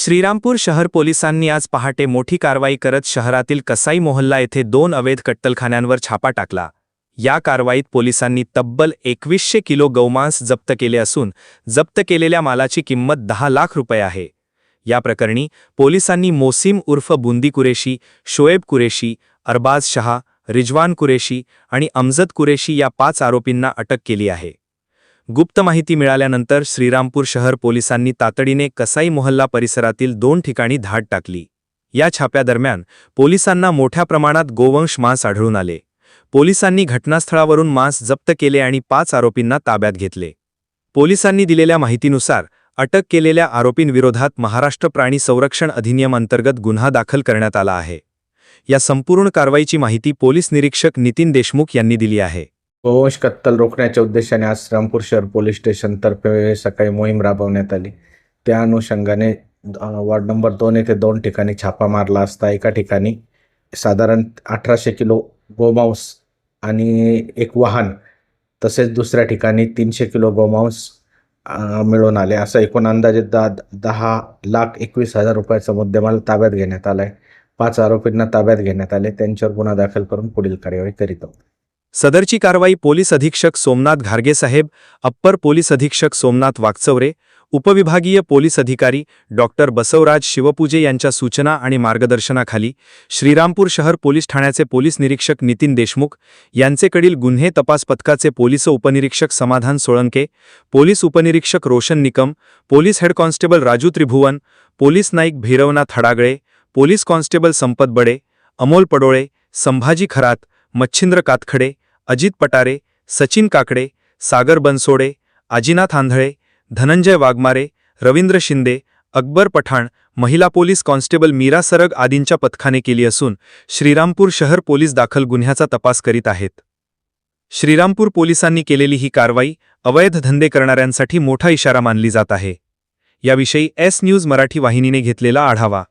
श्रीरामपूर शहर पोलिसांनी आज पहाटे मोठी कारवाई करत शहरातील कसाई मोहल्ला येथे दोन अवैध कट्टलखान्यांवर छापा टाकला. या कारवाईत पोलिसांनी तब्बल एकवीसशे किलो गौमांस जप्त केले असून जप्त केलेल्या मालाची किंमत दहा लाख रुपये आहे. या प्रकरणी पोलिसांनी मोसीम उर्फ बुंदी कुरेशी शोएब कुरेशी अरबाज शहा रिजवान कुरेशी आणि अमजद कुरेशी या पाच आरोपींना अटक केली आहे. गुप्त माहिती मिळाल्यानंतर श्रीरामपूर शहर पोलिसांनी तातडीने कसाई मोहल्ला परिसरातील दोन ठिकाणी धाड टाकली. या छाप्यादरम्यान पोलिसांना मोठ्या प्रमाणात गोवंश मांस आढळून आले. पोलिसांनी घटनास्थळावरून मांस जप्त केले आणि पाच आरोपींना ताब्यात घेतले. पोलिसांनी दिलेल्या माहितीनुसार अटक केलेल्या आरोपींविरोधात महाराष्ट्र प्राणी संरक्षण अधिनियम अंतर्गत गुन्हा दाखल करण्यात आला आहे. या संपूर्ण कारवाईची माहिती पोलीस निरीक्षक नितीन देशमुख यांनी दिली आहे. गोवंश कत्तल रोखण्याच्या उद्देशाने आज श्रीरामपूर शहर पोलीस स्टेशनतर्फे सकाळी मोहीम राबवण्यात आली. त्या अनुषंगाने वॉर्ड नंबर दोन येथे दोन ठिकाणी छापा मारला असता एका ठिकाणी साधारण अठराशे किलो गोमांस आणि एक वाहन तसेच दुसऱ्या ठिकाणी तीनशे किलो गोमांस मिळून आले. असं एकूण अंदाजे दा दहा लाख एकवीस हजार रुपयाचा मुद्देमाल ताब्यात घेण्यात आला आहे पाच आरोपींना ताब्यात घेण्यात आले. त्यांच्यावर गुन्हा दाखल करून पुढील कार्यवाही करीत आहोत. सदरची कारवाई पोलीस अधीक्षक सोमनाथ घारगेसाहेब अप्पर पोलीस अधीक्षक सोमनाथ वागचौरे उपविभागीय पोलीस अधिकारी डॉक्टर बसवराज शिवपूजे यांच्या सूचना आणि मार्गदर्शनाखाली श्रीरामपूर शहर पोलीस ठाण्याचे पोलीस निरीक्षक नितीन देशमुख यांचेकडील गुन्हे तपास पथकाचे पोलीस उपनिरीक्षक समाधान सोळंके पोलीस उपनिरीक्षक Roshan Nikam police head constable Raju Tribhuvan police Naik Bhairavnath Hadagale police constable Sampat Bade Amol Padole Sambhaji Kharat Machhindra Katkhade Ajit Patare Sachin Kakade सागर बनसोडे आजीनाथ आंधळे धनंजय वाघमारे रवींद्र शिंदे अकबर पठाण महिला पोलीस कॉन्स्टेबल मीरा सरग आदींच्या पथकाने केली असून श्रीरामपूर शहर पोलीस दाखल गुन्ह्याचा तपास करीत आहेत. श्रीरामपूर पोलिसांनी केलेली ही कारवाई अवैध धंदे करणाऱ्यांसाठी मोठा इशारा मानली जात आहे. याविषयी एस न्यूज मराठी वाहिनीने घेतलेला आढावा.